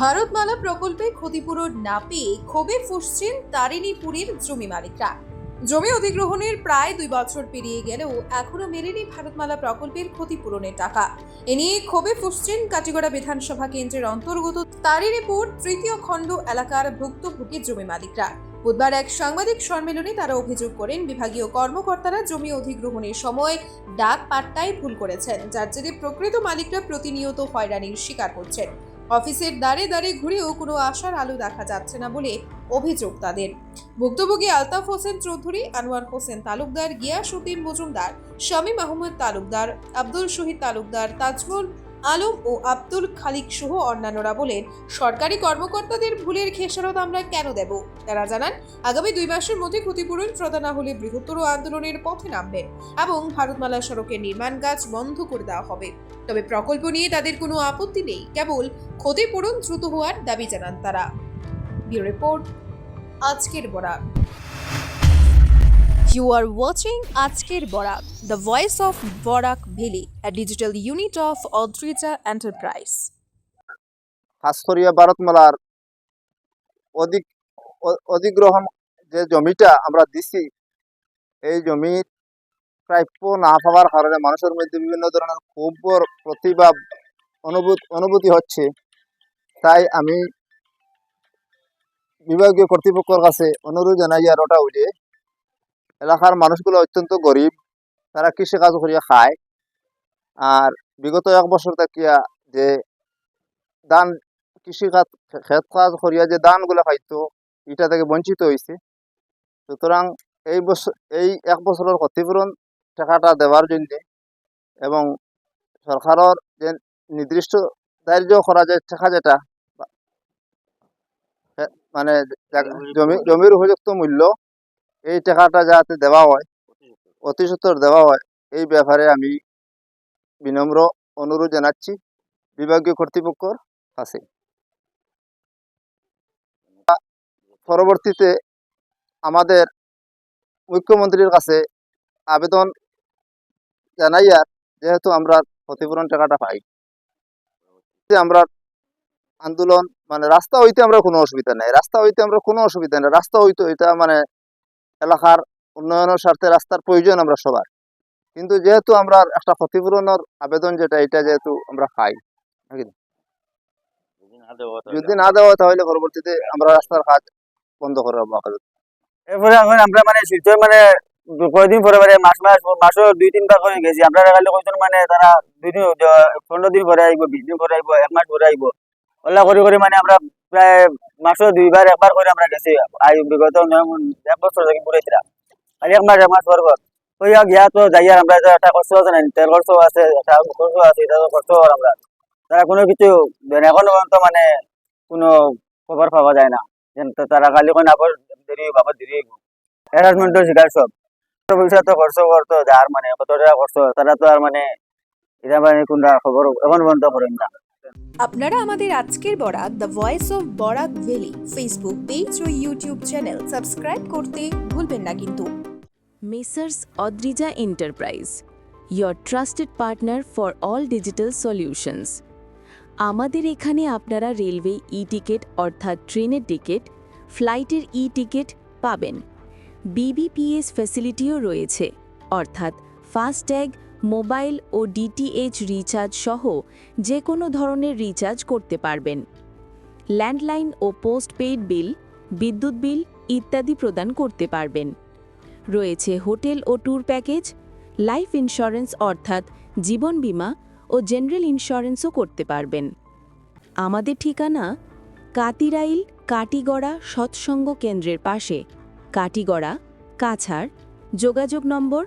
ভারতমালা প্রকল্পে ক্ষতিপূরণ না পেয়ে ক্ষোভে ফুসছেন তারিণীপুরের জমি মালিকরা। জমি অধিগ্রহণের প্রায় দুই বছর পেরিয়ে গেলেও এখনও মেলেনি ভারতমালা প্রকল্পের ক্ষতিপূরণের টাকা। এ নিয়ে ক্ষোভে ফুসছেন কাটিগড়া বিধানসভা কেন্দ্রের অন্তর্গত তারিণীপুর তৃতীয় খণ্ড এলাকার ভুক্তভোগী জমি মালিকরা। বুধবার এক সাংবাদিক সম্মেলনে তারা অভিযোগ করেন, বিভাগীয় কর্মকর্তারা জমি অধিগ্রহণের সময় ডাক পাট্টায় ভুল করেছেন, যার জেরে প্রকৃত মালিকরা প্রতিনিয়ত হয়রানির শিকার করছেন অফিসের দ্বারে দ্বারে ঘুরেও কোনো আশার আলো দেখা যাচ্ছে না বলে অভিযোগ তাদের। ভুক্তভোগী আলতাফ হোসেন চৌধুরী, আনোয়ার হোসেন তালুকদার গিয়াসুদ্দিন মজুমদার, শামীম আহমদ তালুকদার, আব্দুল শহীদ তালুকদার তাজমুল আলম ও আব্দুল খালিক সহ অন্যান্যরা বলেন, সরকারি কর্মকর্তাদের ভুলের খেসারত আমরা কেন দেব? তারা জানান, আগামী দুই মাসের মধ্যে ক্ষতিপূরণ, প্রদান না হলে বৃহত্তর আন্দোলনের পথে নামবেন এবং ভারতমালা সড়কের নির্মাণ কাজ বন্ধ করে দেওয়া হবে। তবে প্রকল্প নিয়ে তাদের কোনো আপত্তি নেই, কেবল ক্ষতিপূরণ দ্রুত হওয়ার দাবি জানান তারা। রিপোর্ট, আজকের বরাক ইউ আর ওয়াচিং আজকের Barak the voice of Barak valley a digital unit of Odrija Enterprise. খাস করিয়া ভারতমালার অধিক, অধিগ্রহণ যে জমিটা আমরা দিছি, এই জমি প্রাপ্য না পাওয়ার কারণে মানুষের মধ্যে বিভিন্ন ধরনের ক্ষোভর প্রতিভা অনুভূত, অনুভূতি হচ্ছে তাই আমি বিভাগীয় কর্তৃপক্ষের কাছে অনুরোধ জানাই আর ওটা যে এলাকার মানুষগুলো অত্যন্ত গরিব। তারা কৃষিকাজ করিয়া খায়। আর বিগত এক বছর থাকিয়া যে ধান কৃষিকাজ ক্ষেত কাজ করিয়া যে ধানগুলো পাইতো এটা থেকে বঞ্চিত হয়েছে সুতরাং এই বছর এই এক বছরের ক্ষতিপূরণ টাকাটা দেওয়ার জন্য এবং সরকারের যে নির্দিষ্ট ধার্য করা যায় টাকা যেটা মানে জমি জমির উপযুক্ত মূল্য এই টাকাটা যাতে দেওয়া হয়, অতি সত্তর দেওয়া হয়, এই ব্যাপারে আমি বিনম্র অনুরোধ জানাচ্ছি বিভাগীয় কর্তৃপক্ষর কাছে। পরবর্তীতে আমাদের মুখ্যমন্ত্রীর কাছে আবেদন জানাইয়া যেহেতু আমরা ক্ষতিপূরণ টাকাটা পাই। আমরা আন্দোলন মানে রাস্তা হইতে আমরা কোনো অসুবিধা নাই। রাস্তা হইতে আমরা কোনো অসুবিধা নেই। রাস্তা হইতে এটা মানে এলাকার উন্নয়নের স্বার্থে রাস্তার প্রয়োজন আমরা সবার। কিন্তু যেহেতু আমরা একটা ক্ষতিপূরণের আবেদন যেটা এটা যেহেতু আমরা পাই যদি না দেওয়া হয় তাহলে পরবর্তীতে আমরা রাস্তার কাজ বন্ধ করে রাখব এরপরে এখন আমরা মানে শিলচর মানে দু- কয়দিন পরে মানে মাস মাস মাসও দুই তিনবার করে গেছি। আমরা খালি কইছেন মানে তারা দুই দিন পনেরো দিন পরে আইব বিশ দিন পরে আইব এক মাস পরে আইব। ওলা করে করে মানে আমরা প্রায় মাসও দুইবার একবার করে আমরা গেছি আই বিগত এক বছর থেকে ঘুরেছিলাম খালি এক মাস এক মাস পর পর ওই গিয়া তো যাইয়া আমরা একটা কষ্ট আছে না তেল খরচ আছে একটা খরচ আছে এটা তো হয় আমরা তারা কোনো কিছু দেয় না। পর্যন্ত মানে কোনো খবর পাওয়া যায় না। তারা খালি কোন আবার দেরি আবার দেরি হ্যারাসমেন্টের শিকার সব পয়সা তো খরচ করতো আর মানে কত টাকা খরচ তারা তো আর মানে এটা মানে কোনটা খবর এখন পর্যন্ত করেন না। আপনারা আমাদের আজকের Barak the voice of Barak valley Facebook page O YouTube channel subscribe করতে ভুলবেন না কিন্তু। Messrs Adrija enterprise your trusted partner for all digital solutions আমাদের এখানে আপনারা রেলওয়ে ই টিকিট অর্থাৎ ট্রেনের টিকিট ফ্লাইটের ই টিকিট পাবেন বিবিপিএস ফ্যাসিলিটিও রয়েছে, অর্থাৎ ফাস্ট ফাস্ট্যাগ মোবাইল ও ডিটিএইচ রিচার্জ সহ যে কোনো ধরনের রিচার্জ করতে পারবেন। ল্যান্ডলাইন ও পোস্টপেইড বিল, বিদ্যুৎ বিল ইত্যাদি প্রদান করতে পারবেন। রয়েছে হোটেল ও ট্যুর প্যাকেজ, লাইফ ইন্স্যুরেন্স অর্থাৎ জীবন বীমা ও জেনারেল ইন্স্যুরেন্সও করতে পারবেন। আমাদের ঠিকানা কাতিরাইল, কাটিগড়া সৎসঙ্গ কেন্দ্রের পাশে। কাটিগড়া, কাছাড়। যোগাযোগ নম্বর